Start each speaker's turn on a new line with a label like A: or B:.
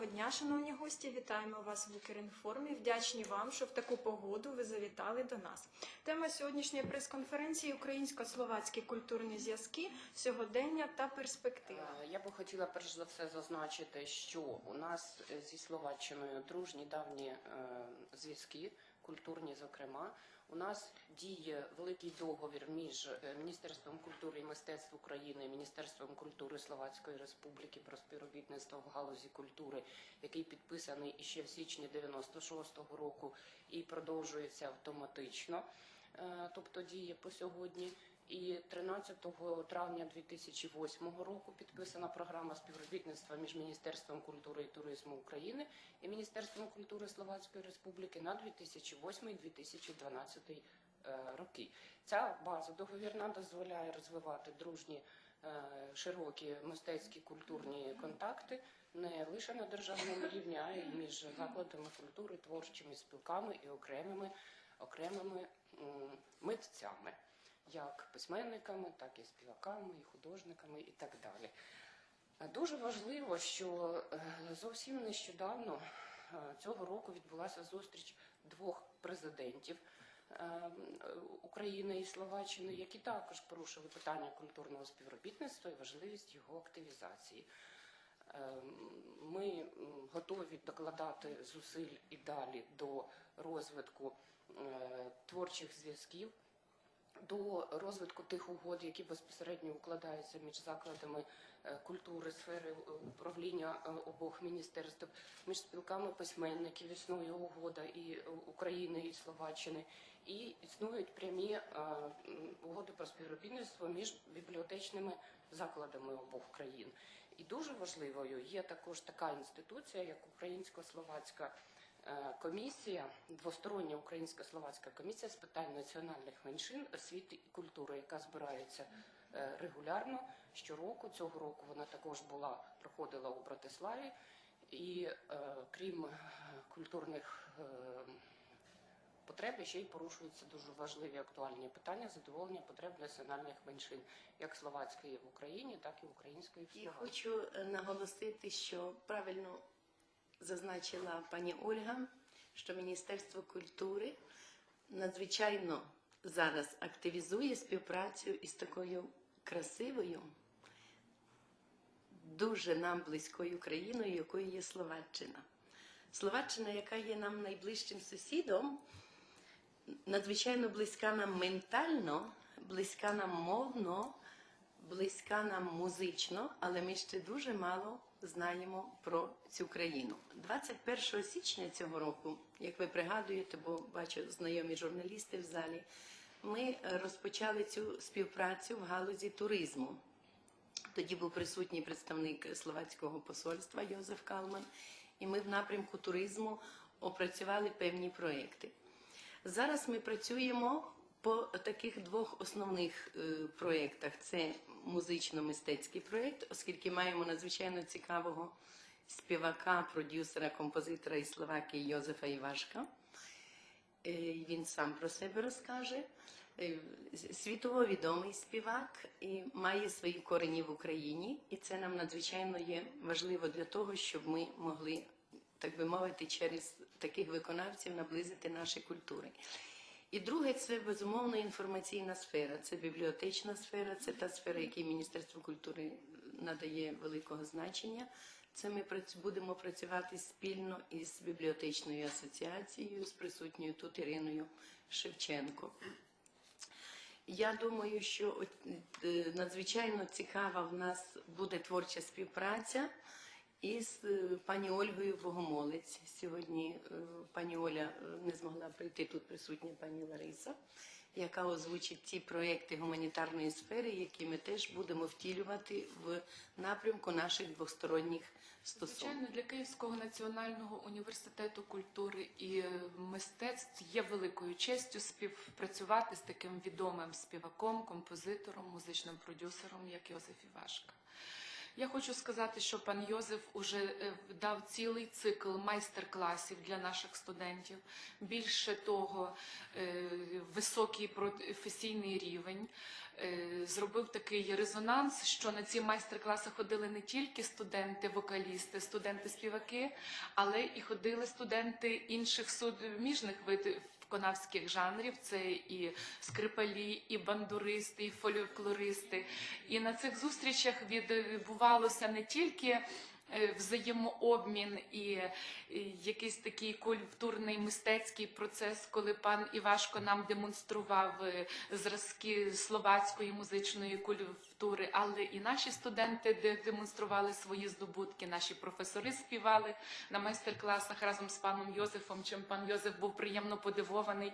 A: Доброго дня, шановні гості. Вітаємо вас в Укрінформі. Вдячні вам, що в таку погоду ви завітали до нас. Тема сьогоднішньої прес-конференції Українсько-словацькі культурні зв'язки, сьогодення та перспектива.
B: Е, Я би хотіла перш за все зазначити, що у нас е, зі Словаччиною дружні давні е, зв'язки, культурні, зокрема. У нас діє великий договір між е, Міністерством культури і мистецтв України Міністерством культури Словацької Республіки про співробітництво в галузі культури, який підписаний іще в січні 96-го року і продовжується автоматично, е, тобто діє по сьогодні. І 13 травня 2008 року підписана програма співробітництва між Міністерством культури і туризму України і Міністерством культури Словацької Республіки на 2008-2012 е, роки. Ця база договірна дозволяє розвивати дружні е, широкі мистецькі культурні контакти не лише на державному рівні, а й між закладами культури, творчими спілками і окремими окремими митцями як письменниками, так і співаками, і художниками, і так далі. Дуже важливо, що е, зовсім нещодавно е, цього року відбулася зустріч двох президентів е, України і Словаччини, які також порушили питання культурного співробітництва і важливість його активізації. Ми готові докладати зусиль і далі до розвитку творчих зв'язків до розвитку тих угод, які безпосередньо укладаються між закладами е, культури, сфери е, управління е, обох міністерств, між спілками письменників існує угода і України, і Словаччини, і існують прямі угоди про співробітництво між бібліотечними закладами обох країн. І дуже важливою є також така інституція, як Українсько-Словацька комісія, двостороння українсько-словацька комісія з питань національних меншин, освіти і культури, яка збирається е, регулярно щороку. Цього року вона також була проходила у Братиславі, і е, крім е, культурних е, потреб ще й порушуються дуже важливі актуальні питання задоволення потреб національних меншин, як словацької в Україні, так і української в
C: І
B: Словаччині.
C: хочу е, наголосити, що правильно зазначила пані Ольга, що Міністерство культури надзвичайно зараз активізує співпрацю із такою красивою, дуже нам близькою країною, якою є Словаччина. Словаччина, яка є нам найближчим сусідом, надзвичайно близька нам ментально, близька нам мовно, близька нам музично, але ми ще дуже мало знаємо про цю країну. 21 січня цього року, як ви пригадуєте, бо бачу знайомі журналісти в залі, ми розпочали цю співпрацю в галузі туризму. Тоді був присутній представник словацького посольства Йозеф Калман, і ми в напрямку туризму опрацювали певні проекти. Зараз ми працюємо по таких двох основних е, проєктах: це музично-мистецький проєкт, оскільки маємо надзвичайно цікавого співака, продюсера, композитора із Словакії Йозефа Івашка. Е, Він сам про себе розкаже. Е, Світово відомий співак і має свої корені в Україні, і це нам надзвичайно є важливо для того, щоб ми могли, так би мовити, через таких виконавців наблизити наші культури. І друге, це безумовно інформаційна сфера, це бібліотечна сфера, це та сфера, якій Міністерство культури надає великого значення. Це ми будемо працювати спільно із бібліотечною асоціацією, з присутньою тут Іриною Шевченко. Я думаю, що е, надзвичайно цікава в нас буде творча співпраця із е, пані Ольгою Богомолець. Сьогодні е, пані Оля е, не змогла прийти тут присутня пані Лариса, яка озвучить ті проекти гуманітарної сфери, які ми теж будемо втілювати в напрямку наших двосторонніх стосунків.
D: Звичайно, для Київського національного університету культури і мистецтв є великою честю співпрацювати з таким відомим співаком, композитором, музичним продюсером, як Йозеф Івашка. Я хочу сказати, що пан Йозеф уже е, дав цілий цикл майстер-класів для наших студентів. Більше того, е, високий професійний рівень. Е, Зробив такий резонанс, що на ці майстер-класи ходили не тільки студенти-вокалісти, студенти-співаки, але і ходили студенти інших суміжних видів виконавських жанрів. Це і скрипалі, і бандуристи, і фольклористи. І на цих зустрічах відбувалося не тільки взаємообмін і е, якийсь такий культурний мистецький процес, коли пан Івашко нам демонстрував е, зразки словацької музичної культури, але і наші студенти де- демонстрували свої здобутки. Наші професори співали на майстер-класах разом з паном Йозефом. Чим пан Йозеф був приємно подивований,